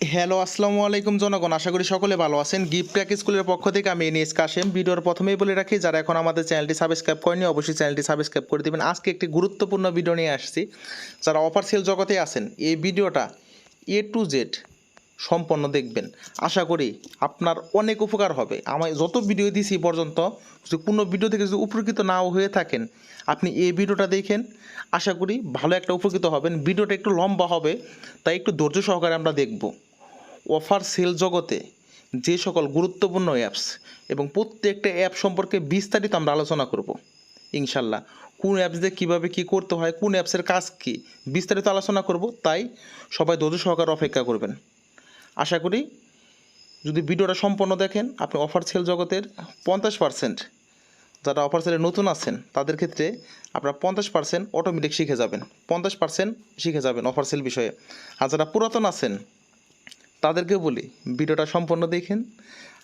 Hello, আসসালামু আলাইকুম জনগণ। আশা করি সকলে ভালো আছেন। গিফট প্যাক স্কুলের পক্ষ থেকে আমি এনএস কাশেম। ভিডিওর প্রথমেই বলে রাখি, যারা এখন আমাদের চ্যানেলটি সাবস্ক্রাইব করেনি অবশ্যই চ্যানেলটি সাবস্ক্রাইব করে দেবেন। আজকে একটি গুরুত্বপূর্ণ ভিডিও নিয়ে আসছি। যারা অফার সেল জগতে আছেন, এই ভিডিওটা এ টু জেড সম্পন্ন দেখবেন। আশা করি আপনার অনেক উপকার হবে। আমার যত ভিডিও দিছি পর্যন্ত, যদি কোনো ভিডিও থেকে যদি উপকৃত নাও হয়ে থাকেন, আপনি এই ভিডিওটা দেখেন। আশা করি ভালো একটা উপকৃত হবেন। ভিডিওটা একটু লম্বা হবে, তাই একটু ধৈর্য সহকারে আমরা দেখব। অফার সেল জগতে যে সকল গুরুত্বপূর্ণ অ্যাপস এবং প্রত্যেকটা অ্যাপ সম্পর্কে বিস্তারিত আমরা আলোচনা করব। ইনশাল্লাহ কোন অ্যাপস দিয়ে কীভাবে কী করতে হয়, কোন অ্যাপসের কাজ কী, বিস্তারিত আলোচনা করব, তাই সবাই ধৈর্য সহকারে অপেক্ষা করবেন। আশা করি যদি ভিডিওটা সম্পূর্ণ দেখেন, আপনি অফার সেল জগতের পঞ্চাশ পার্সেন্ট, যারা অফার সেলে নতুন আছেন, তাদের ক্ষেত্রে আপনারা পঞ্চাশ পার্সেন্ট অটোমেটিক শিখে যাবেন, পঞ্চাশ পার্সেন্ট শিখে যাবেন অফার সেল বিষয়ে। আর যারা পুরাতন আছেন তাদেরকে বলি, ভিডিওটা সম্পূর্ণ দেখেন।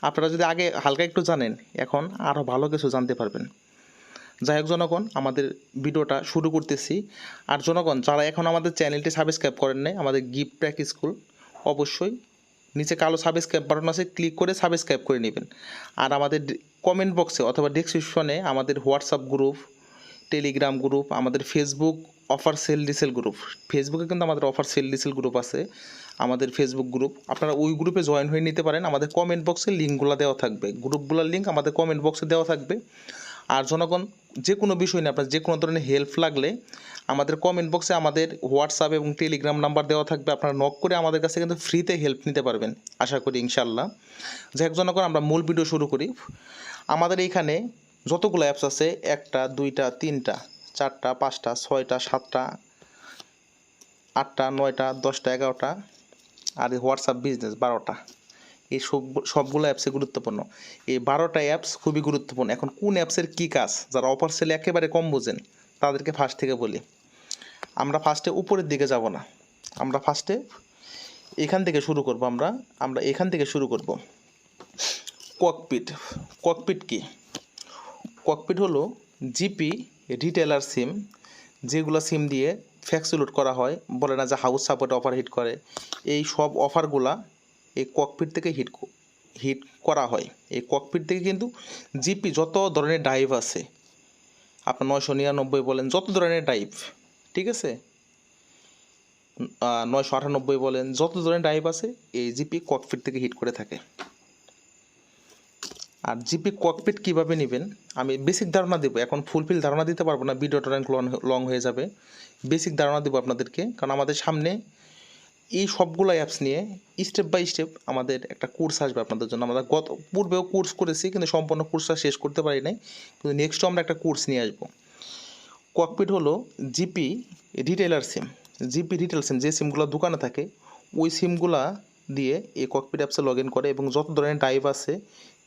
আপনারা যদি আগে হালকা একটু জানেন, এখন আরও ভালো কিছু জানতে পারবেন। যাই হোক জনগণ, আমাদের ভিডিওটা শুরু করতেছি। আর জনগণ, যারা এখন আমাদের চ্যানেলটি সাবস্ক্রাইব করেন নাই, আমাদের গিফট প্যাক স্কুল, অবশ্যই নিচে কালো সাবস্ক্রাইব বাটন আছে, ক্লিক করে সাবস্ক্রাইব করে নেবেন। আর আমাদের কমেন্ট বক্সে অথবা ডেসক্রিপশনে আমাদের হোয়াটসঅ্যাপ গ্রুপ টেলিগ্রাম গ্রুপ আমাদের ফেসবুক অফার সেল ডিসেল গ্রুপ ফেসবুকে কিন্তু আমাদের অফার সেল ডিসেল গ্রুপ আছে। আমাদের ফেসবুক গ্রুপ আপনারা ওই গ্রুপে জয়েন হয়ে নিতে পারেন। আমাদের কমেন্ট বক্সে লিঙ্কগুলো দেওয়া থাকবে। গ্রুপগুলোর লিঙ্ক আমাদের কমেন্ট বক্সে দেওয়া থাকবে। আর জনগণ, যে কোনো বিষয় নিয়ে আপনার যে কোনো ধরনের হেল্প লাগলে আমাদের কমেন্ট বক্সে আমাদের হোয়াটসঅ্যাপ এবং টেলিগ্রাম নাম্বার দেওয়া থাকবে। আপনারা নক করে আমাদের কাছে কিন্তু ফ্রিতে হেল্প নিতে পারবেন, আশা করি ইনশাল্লাহ যাই জনগণ, আমরা মূল ভিডিও শুরু করি। আমাদের এইখানে যতগুলো অ্যাপস আছে, একটা, দুইটা, তিনটা, চারটা, পাঁচটা, ছয়টা, সাতটা, আটটা, নয়টা, দশটা, এগারোটা আর হোয়াটসঅ্যাপ বিজনেস বারোটা। এই সব, সবগুলো অ্যাপসে গুরুত্বপূর্ণ। এই বারোটা অ্যাপস খুবই গুরুত্বপূর্ণ। এখন কোন অ্যাপসের কী কাজ? যারা অফার সেলে একেবারে কম বোঝেন, তাদেরকে ফার্স্ট থেকে বলি। আমরা ফার্স্টে উপরের দিকে যাব না। আমরা ফার্স্টে এখান থেকে শুরু করব আমরা। আমরা এখান থেকে শুরু করব। ককপিট ককপিট কি? ককপিট হলো জিপি রিটেলার সিম যেগুলো সিম দিয়ে ফ্যাক্সুলুট করা হয়, বলে না যে হাউস সাপোর্ট অফার হিট করে। এই সব অফারগুলা এই ককপিট থেকে হিট হিট করা হয়। এই ককপিট থেকে কিন্তু জিপি যত ধরনের ডাইভ আছে, আপনার নয়শো নিরানব্বই বলেন, যত ধরনের ডাইভ ঠিক আছে? নয়শো আটানব্বই বলেন, যত ধরনের ডাইভ আছে, এই জিপি ককপিট থেকে হিট করে থাকে। আর জিপি ককপিট কীভাবে নেবেন? আমি বেসিক ধারণা দেবো। এখন ফুলফিল ধারণা দিতে পারব না ভিডিওটা অনেক লং হয়ে যাবে। বেসিক ধারণা দেবো আপনাদেরকে, কারণ আমাদের সামনে এই সবগুলো অ্যাপস নিয়ে স্টেপ বাই স্টেপ আমাদের একটা কোর্স আসবে আপনাদের জন্য। আমরা গত, পূর্বেও কোর্স করেছি, কিন্তু সম্পূর্ণ কোর্সটা শেষ করতে পারি নাই কিন্তু নেক্সটও আমরা একটা কোর্স নিয়ে আসব। ককপিট হলো GP retailer SIM GP retail SIM যে সিমগুলো দোকানে থাকে, ওই সিমগুলা দিয়ে এই ককপিট অ্যাপসে লগ ইন করে এবং যত ধরনের টাইপ আছে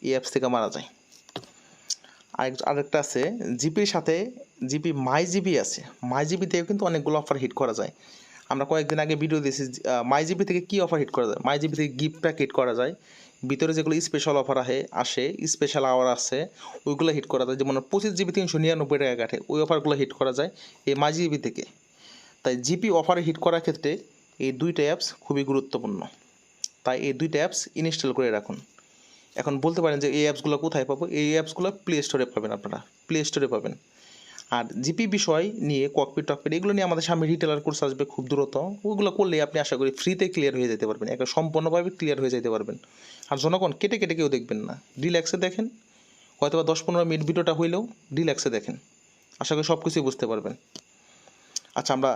এই অ্যাপস থেকে মারা যায়। আরেক, আরেকটা আছে জিপির সাথে জিপি মাই জিবি আছে। মাই জিবি থেকে কিন্তু অনেকগুলো অফার হিট করা যায়। আমরা কয়েকদিন আগে ভিডিও দিয়েছি মাই জিবি থেকে কী অফার হিট করা যায়? মাই জিবি থেকে গিফট প্যাক হিট করা যায়। ভিতরে যেগুলো স্পেশাল অফার আহে, আসে স্পেশাল আওয়ার আছে, ওইগুলো হিট করা যায়। যেমন পঁচিশ জিবি তিনশো নিরানব্বই টাকা কাটে ওই অফারগুলো হিট করা যায় এই মাই জিবি থেকে। তাই জিপি অফারে হিট করার ক্ষেত্রে এই দুইটা অ্যাপস খুবই গুরুত্বপূর্ণ। তাই এই দুইটা অ্যাপস ইনস্টল করে রাখুন। এখন বলতে পারেন যে এই অ্যাপসগুলো কোথায় পাবো? এই অ্যাপসগুলো প্লে স্টোরে পাবেন আপনারা। প্লে স্টোরে পাবেন। আর জিপি বিষয় নিয়ে ককপিট টকপিট, এগুলো নিয়ে আমাদের সামনে রিটেলার কোর্স আসবে খুব দ্রুত। ওইগুলো করলে আপনি আশা করি ফ্রিতে ক্লিয়ার হয়ে যেতে পারবেন। একটা সম্পূর্ণভাবে ক্লিয়ার হয়ে যেতে পারবেন। আর জনগণ কেটে কেটে কেউ দেখবেন না। রিল্যাক্সে দেখেন। হয়তো বা দশ পনেরো মিনিট ভিডিওটা হইলেও রিল্যাক্সে দেখেন। আশা করি সব কিছুই বুঝতে পারবেন। আচ্ছা আমরা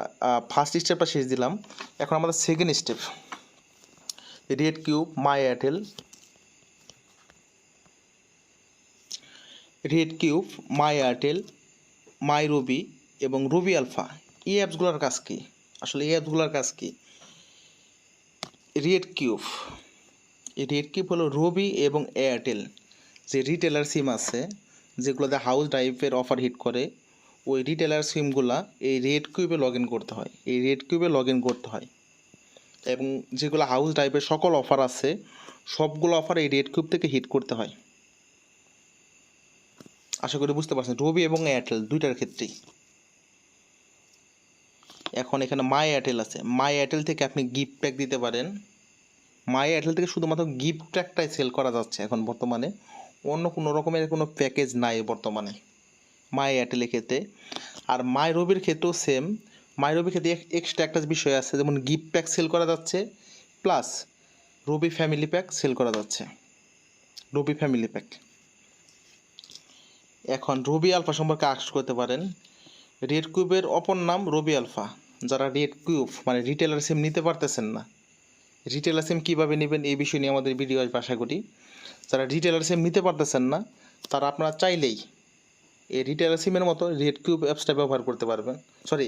ফার্স্ট স্টেপটা শেষ দিলাম। এখন আমাদের second step red cube my Airtel red cube my Airtel my Ruby এবং রুবি আলফা এই অ্যাপসগুলোর কাজ কী? আসলে এই অ্যাপসগুলোর কাজ কী? রেড কিউব এই রেড কিউব হলো রবি এবং এয়ারটেল যে রিটেলার সিম আছে, যেগুলোতে হাউস ড্রাইভের অফার হিট করে, ওই রিটেলার সিমগুলা এই রেড কিউবে লগ ইন করতে হয়। এই রেড কিউবে লগ ইন করতে হয়। এবং যেগুলো হাউস ড্রাইভের সকল অফার আছে, সবগুলো অফার এই রেড কিউব থেকে হিট করতে হয়। আশা করি বুঝতে পারছেন, রবি এবং এয়ারটেল দুইটার ক্ষেত্রেই। এখন এখানে মাই এয়ারটেল আছে। মাই এয়ারটেল থেকে আপনি গিফট প্যাক দিতে পারেন। মাই এয়ারটেল থেকে শুধুমাত্র গিফট প্যাকটাই সেল করা যাচ্ছে এখন বর্তমানে। অন্য কোনো রকমের কোনো প্যাকেজ নাই বর্তমানে মাই এয়ারটেলের ক্ষেত্রে। আর মাই রবির ক্ষেত্রেও সেম মাই রবির ক্ষেত্রে এক্সট্রা একটা বিষয় আছে, যেমন গিফট প্যাক সেল করা যাচ্ছে plus Robi family pack sale করা যাচ্ছে। রবি ফ্যামিলি প্যাক এখন রবি আলফা সম্পর্কে আশ করতে পারেন। রেড কিউবের অপর নাম রবি আলফা। যারা রেড কিউব মানে রিটেলার সিম নিতে পারতেছেন না রিটেলার সিম কীভাবে নেবেন এই বিষয় নিয়ে আমাদের ভিডিও আসবে, আশা করি। যারা রিটেলার সিম নিতে পারতেছেন না, তারা আপনারা চাইলেই এই রিটেলার সিমের মতো রেড কিউব অ্যাপসটা ব্যবহার করতে পারবেন। Sorry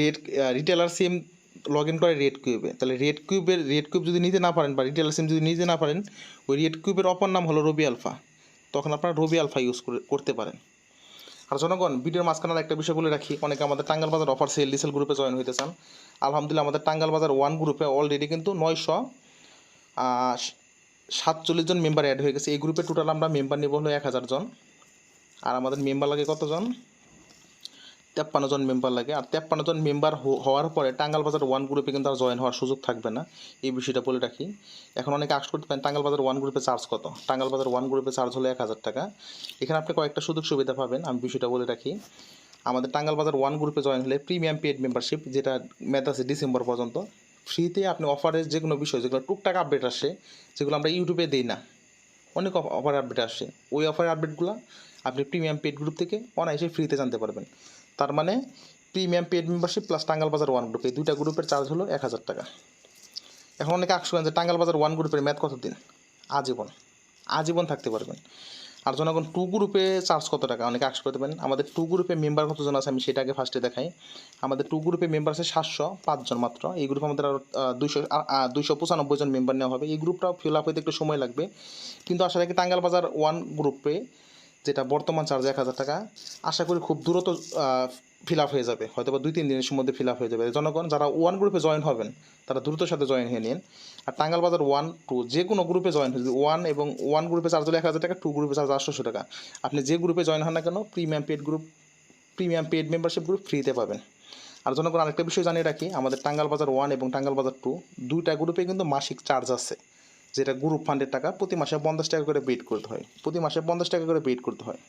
red retailer SIM log in করে রেড কিউবে তাহলে রেড কিউবের রেড কিউব যদি নিতে না পারেন বা রিটেলার সিম যদি নিতে না পারেন, ওই রেড কিউবের অপর নাম হলো রবি আলফা। তখন আপনারা রবি আলফা ইউজ করে, করতে পারেন। আর জনগণ, ভিডিওর মাঝখানে একটা বিষয় বলে রাখি, অনেকে আমাদের টাঙ্গাল বাজার অফার সেল ডিসেল গ্রুপে জয়েন হইতে চান। আলহামদুলিল্লাহ, আমাদের টাঙ্গাল বাজার ওয়ান গ্রুপে অলরেডি কিন্তু নয়শো সাতচল্লিশ জন মেম্বার অ্যাড হয়ে গেছে। এই গ্রুপে টোটাল আমরা মেম্বার নেব হলো এক হাজার জন। আর আমাদের মেম্বার লাগে কতজন? তেপ্পান্ন জন মেম্বার লাগে। আর তেপ্পান্ন জন মেম্বার হওয়ার পরে টাঙ্গাল বাজার ওয়ান গ্রুপে কিন্তু আর জয়েন হওয়ার সুযোগ থাকবে না। এই বিষয়টা বলে রাখি। এখন অনেকে আশ করতে পারেন টাঙ্গাল বাজার ওয়ান গ্রুপে চার্জ কত? টাঙ্গাল বাজার ওয়ান গ্রুপে চার্জ হলো এক হাজার টাকা। এখানে আপনি কয়েকটা সুযোগ সুবিধা পাবেন, আমি বিষয়টা বলে রাখি। আমাদের টাঙ্গাল বাজার ওয়ান গ্রুপে জয়েন হলে প্রিমিয়াম পেড মেম্বারশিপ যেটা মেয়াদ আছে ডিসেম্বর পর্যন্ত ফ্রিতে আপনি অফারের যে কোনো বিষয়, যেগুলো টুকটাক আপডেট আসে, যেগুলো আমরা ইউটিউবে দিই না, অনেক অফার আপডেট আসে। ওই অফারের আপডেটগুলো আপনি প্রিমিয়াম পেড গ্রুপ থেকে অনায়াসে ফ্রিতে জানতে পারবেন। তার মানে premium paid membership plus Tangail বাজার ওয়ান গ্রুপ এই দুইটা গ্রুপের চার্জ হলো এক হাজার টাকা। এখন অনেকে আকশ যে টাঙ্গাল বাজার ওয়ান গ্রুপের ম্যাথ কতদিন? আজীবন। আজীবন থাকতে পারবেন। আর জনগণ টু গ্রুপে চার্জ কত টাকা? অনেকে আকশ করতে পারেন, আমাদের টু গ্রুপে মেম্বার কতজন আছে আমি সেটা আগে ফার্স্টে দেখাই। আমাদের টু গ্রুপে মেম্বার আছে সাতশো পাঁচজন মাত্র। এই গ্রুপে আমাদের আরও দুইশো দুইশো পঁচানব্বই জন মেম্বার নেওয়া হবে। এই গ্রুপটাও ফিল আপ হইতে একটু সময় লাগবে। কিন্তু আশা রাখি টাঙ্গাল বাজার ওয়ান গ্রুপে যেটা বর্তমান চার্জ এক হাজার টাকা, আশা করি খুব দ্রুত ফিল আপ হয়ে যাবে। হয়তো বা দুই, তিন দিনের মধ্যে ফিল আপ হয়ে যাবে। জনগণ যারা ওয়ান গ্রুপে জয়েন হবেন, তারা দ্রুত সাথে জয়েন হয়ে নিন। আর টাঙ্গাল বাজার ওয়ান টু যে কোনো গ্রুপে জয়েন হয়ে ওয়ান এবং ওয়ান গ্রুপে চার্জ হলো এক হাজার টাকা টু গ্রুপে চার্জ আটশোশো টাকা। আপনি যে গ্রুপে জয়েন হন না কেন premium paid group premium paid membership group ফ্রিতে পাবেন। আর জনগণ আরেকটা বিষয় জানিয়ে রাখি, আমাদের টাঙ্গাল বাজার ওয়ান এবং টাঙ্গাল বাজার টু দুইটা গ্রুপে কিন্তু মাসিক চার্জ আছে। যেটা গ্রুপ ফান্ডের টাকা প্রতি মাসে পঞ্চাশ টাকা করে পেড করতে হয়। প্রতি মাসে পঞ্চাশ টাকা করে পেড করতে হয়।